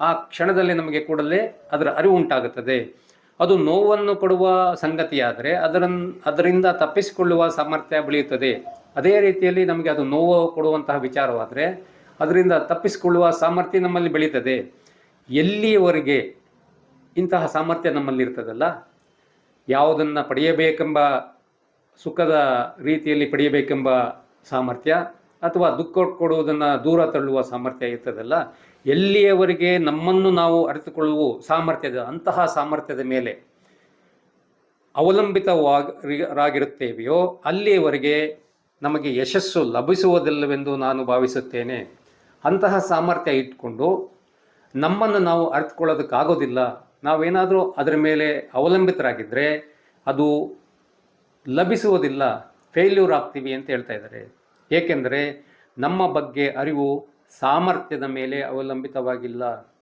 ಆ ಕ್ಷಣದಲ್ಲಿ ನಮಗೆ ಕೂಡಲೇ ಅದರ ಅರಿವು ಉಂಟಾಗುತ್ತದೆ. ಅದು ನೋವನ್ನು ಕೊಡುವ ಸಂಗತಿಯಾದರೆ ಅದರ ಅದರಿಂದ ತಪ್ಪಿಸಿಕೊಳ್ಳುವ ಸಾಮರ್ಥ್ಯ ಬೆಳೆಯುತ್ತದೆ. ಅದೇ ರೀತಿಯಲ್ಲಿ ನಮಗೆ ಅದು ನೋವು ಕೊಡುವಂತಹ ವಿಚಾರವಾದರೆ ಅದರಿಂದ ತಪ್ಪಿಸಿಕೊಳ್ಳುವ ಸಾಮರ್ಥ್ಯ ನಮ್ಮಲ್ಲಿ ಬೆಳೀತದೆ. ಎಲ್ಲಿಯವರೆಗೆ ಇಂತಹ ಸಾಮರ್ಥ್ಯ ನಮ್ಮಲ್ಲಿ ಇರ್ತದಲ್ಲ ಯಾವುದನ್ನು ಪಡೆಯಬೇಕೆಂಬ ಸುಖದ ರೀತಿಯಲ್ಲಿ ಪಡೆಯಬೇಕೆಂಬ ಸಾಮರ್ಥ್ಯ ಅಥವಾ ದುಃಖ ಕೊಡುವುದನ್ನು ದೂರ ತಳ್ಳುವ ಸಾಮರ್ಥ್ಯ ಇರ್ತದಲ್ಲ, ಎಲ್ಲಿಯವರೆಗೆ ನಮ್ಮನ್ನು ನಾವು ಅರಿತುಕೊಳ್ಳುವ ಸಾಮರ್ಥ್ಯದ, ಅಂತಹ ಸಾಮರ್ಥ್ಯದ ಮೇಲೆ ಅವಲಂಬಿತವಾಗಿರುತ್ತೇವೆಯೋ ಅಲ್ಲಿಯವರೆಗೆ ನಮಗೆ ಯಶಸ್ಸು ಲಭಿಸುವುದಿಲ್ಲವೆಂದು ನಾನು ಭಾವಿಸುತ್ತೇನೆ. ಅಂತಹ ಸಾಮರ್ಥ್ಯ ಇಟ್ಕೊಂಡು ನಮ್ಮನ್ನು ನಾವು ಅರಿತುಕೊಳ್ಳೋದಕ್ಕಾಗೋದಿಲ್ಲ. ನಾವೇನಾದರೂ ಅದರ ಮೇಲೆ ಅವಲಂಬಿತರಾಗಿದ್ದರೆ ಅದು ಲಭಿಸುವುದಿಲ್ಲ, ಫೇಲ್ಯೂರ್ ಆಗ್ತೀವಿ ಅಂತ ಹೇಳ್ತಾ ಇದ್ದಾರೆ. ಏಕೆಂದರೆ ನಮ್ಮ ಬಗ್ಗೆ ಅರಿವು ಸಾಮರ್ಥ್ಯದ ಮೇಲೆ ಅವಲಂಬಿತವಾಗಿಲ್ಲ.